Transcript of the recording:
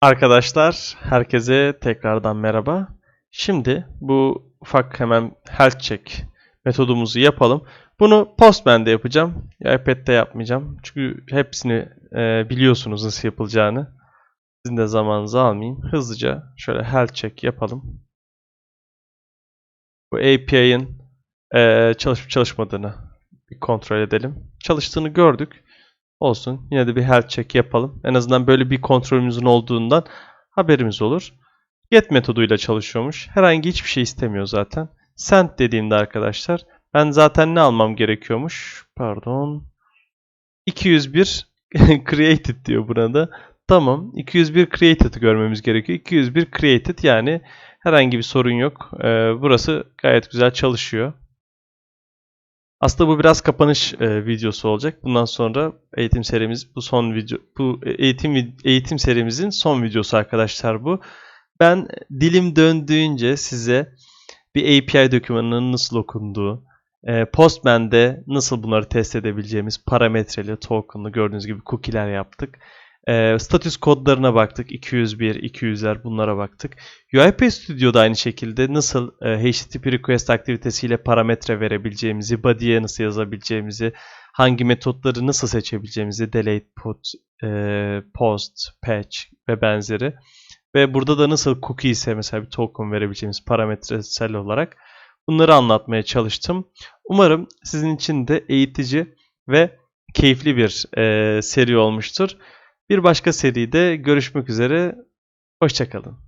Arkadaşlar, herkese tekrardan merhaba. Şimdi bu ufak hemen health check metodumuzu yapalım. Bunu Postman'de yapacağım. iPad'de yapmayacağım. Çünkü hepsini e, biliyorsunuz nasıl yapılacağını. Sizin de zamanınızı almayayım. Hızlıca şöyle health check yapalım. Bu API'ın e, çalışıp çalışmadığını bir kontrol edelim. Çalıştığını gördük. Olsun. Yine de bir health check yapalım. En azından böyle bir kontrolümüzün olduğundan haberimiz olur. Get metoduyla çalışıyormuş. Herhangi hiçbir şey istemiyor zaten. Send dediğimde arkadaşlar ben zaten ne almam gerekiyormuş? Pardon. 201 created diyor burada. Tamam. 201 created'ı görmemiz gerekiyor. 201 created yani herhangi bir sorun yok. Ee, burası gayet güzel çalışıyor. Aslında bu biraz kapanış e, videosu olacak. Bundan sonra eğitim serimiz bu son video bu eğitim eğitim serimizin son videosu arkadaşlar bu. Ben dilim döndüğünce size bir API dokümanının nasıl okunduğu, e, Postman'de nasıl bunları test edebileceğimiz parametreli, tokenlı gördüğünüz gibi cookie'ler yaptık. E, status kodlarına baktık. 201, 200'ler bunlara baktık. UiPath Studio'da aynı şekilde nasıl e, HTTP request aktivitesiyle parametre verebileceğimizi, body'ye nasıl yazabileceğimizi, hangi metotları nasıl seçebileceğimizi, delete, put, e, post, patch ve benzeri. Ve burada da nasıl cookie ise mesela bir token verebileceğimiz parametresel olarak bunları anlatmaya çalıştım. Umarım sizin için de eğitici ve keyifli bir e, seri olmuştur. Bir başka seride görüşmek üzere. Hoşçakalın.